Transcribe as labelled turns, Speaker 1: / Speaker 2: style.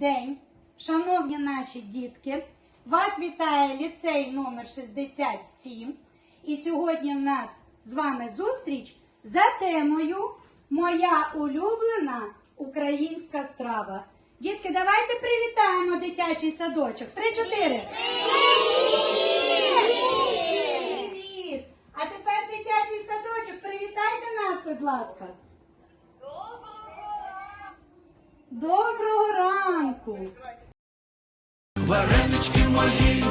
Speaker 1: день, шановні наші дітки. Вас вітає ліцей номер 67. І сьогодні в нас з вами зустріч за темою Моя улюблена українська страва. Дітки, давайте привітаємо дитячий садочок. Три-чотири. Привіт! А тепер дитячий садочок. Привітайте нас, будь ласка. Доброго ранку!
Speaker 2: Варенички мої,